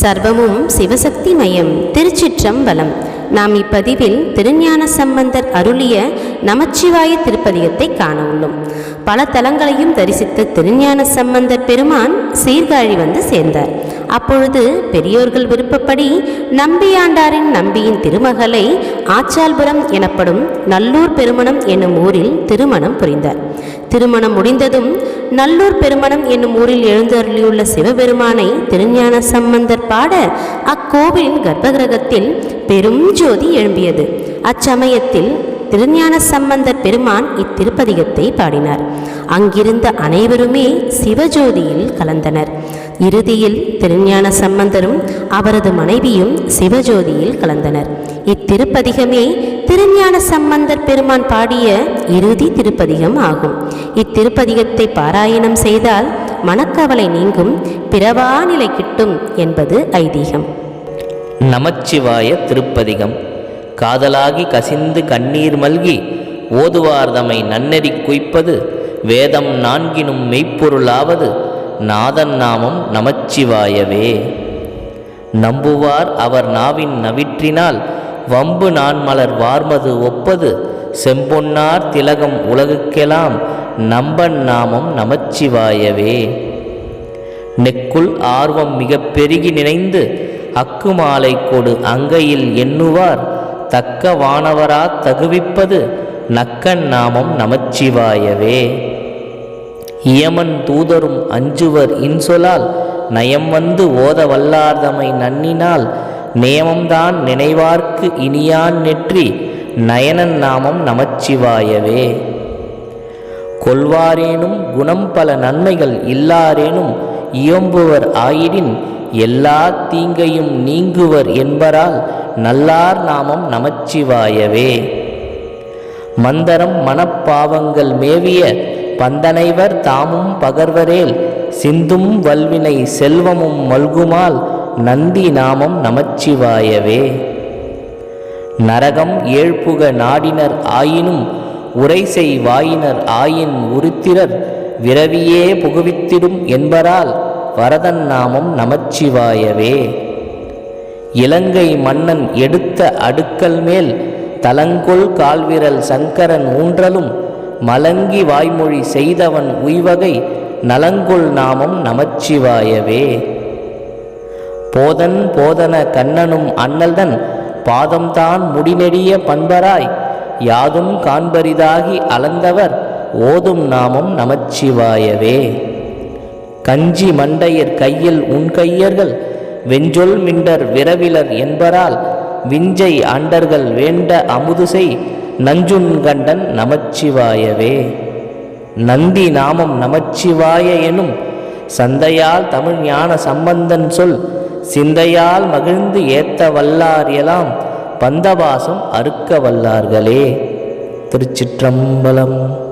சர்வமும் சிவசக்தி மயம் திருச்சிற்றம்பலம். நாம் இப்பதிவில் திருஞான சம்பந்தர் அருளிய நமச்சிவாய திருப்பதிகத்தை காண உள்ளோம். பல தலங்களையும் தரிசித்த திருஞான சம்பந்தர் பெருமான் சீர்காழி வந்து சேர்ந்தார். அப்பொழுது பெரியோர்கள் விருப்பப்படி நம்பியாண்டாரின் நம்பியின் திருமகளை ஆச்சால்புரம் எனப்படும் நல்லூர் பெருமணம் என்னும் ஊரில் திருமணம் புரிந்தார். திருமணம் முடிந்ததும் நல்லூர் பெருமணம் என்னும் ஊரில் எழுந்தருளியுள்ள சிவபெருமானை திருஞான சம்பந்தர் பாட அக்கோவிலின் கர்ப்பகிரகத்தில் பெரும் ஜோதி எழும்பியது. அச்சமயத்தில் திருஞான சம்பந்தர் பெருமான் இத்திருப்பதிகத்தை பாடினார். அங்கிருந்த அனைவருமே சிவஜோதியில் கலந்தனர். இறுதியில் திருஞான சம்பந்தரும் அவரது மனைவியும் சிவஜோதியில் கலந்தனர். இத்திருப்பதிகமே திருஞான சம்பந்தர் பெருமான் பாடிய இறுதி திருப்பதிகம் ஆகும். இத்திருப்பதிகத்தை பாராயணம் செய்தால் மனக்கவலை நீங்கும் பிறவா நிலை கிட்டும் என்பது ஐதீகம். நமச்சிவாய திருப்பதிகம். காதலாகி கசிந்து கண்ணீர் மல்கி ஓதுவார்தமை நன்னெறி குய்ப்பது வேதம் நான்கினும் மெய்ப்பொருளாவது நாதன் நாமம் நமச்சிவாயவே. நம்புவார் அவர் நாவின் நவிற்றினால் வம்பு நான் மலர் வார்மது ஒப்பது செம்பொன்னார் திலகம் உலகுக்கெல்லாம் நம்பன் நாமம் நமச்சிவாயவே. நெக்குள் ஆர்வம் மிக பெருகி நினைந்து அக்குமாலை கொடு அங்கையில் எண்ணுவார் தக்க வானவரா தகுவிப்பது நக்கன் நாமம் நமச்சிவாயவே. இயமன் தூதரும் அஞ்சுவர் இன்சொலால் நயம் வந்து ஓத வல்லார்தமை நன்னினால் நேமம்தான் நினைவார்க்கு இனியான் நெற்றி நயனன் நாமம் நமச்சிவாயவே. கொள்வாரேனும் குணம் பல நன்மைகள் இல்லாரேனும் இயம்புவர் ஆயிடின் எல்லா தீங்கையும் நீங்குவர் என்பரால் நல்லார் நாமம் நமச்சிவாயவே. மந்தரம் மனப்பாவங்கள் மேவிய பந்தனைவர் தாமும் பகர்வரேல் சிந்தும் வல்வினை செல்வமும் மல்குமால் நந்தி நாமம் நமச்சிவாயவே. நரகம் ஏழ்புக நாடினர் ஆயினும் உரைசெய் வாயினர் ஆயின் உருத்திரர் விரவியே புகுவித்திடும் என்பரால் வரதன் நாமம் நமச்சிவாயவே. இலங்கை மன்னன் எடுத்த அடுக்கல் மேல் தலங்கொள் கால்விரல் சங்கரன் ஊன்றலும் மலங்கி வாய்மொழி செய்தவன் உய்வகை நலங்குள் நாமம் நமச்சிவாயவே. போதன் போதன கண்ணனும் அண்ணல்தன் பாதம்தான் முடிநெடிய பண்பராய் யாதும் காண்பரிதாகி அளந்தவர் ஓதும் நாமம் நமச்சிவாயவே. கஞ்சி மண்டையர் கையில் உன் கையர்கள் வெஞ்சொல் மிண்டர் விரவிலர் என்பரால் விஞ்சை அண்டர்கள் வேண்ட அமுதுசை நஞ்சுன்கண்டன் நமச்சிவாயவே. நந்தி நாமம் நமச்சிவாய எனும் சந்தையால் தமிழ் ஞான சம்பந்தன் சொல் சிந்தையால் மகிழ்ந்து ஏத்த வல்லார் எலாம் பந்தவாசம் அறுக்க வல்லார்களே. திருச்சிற்றம்பலம்.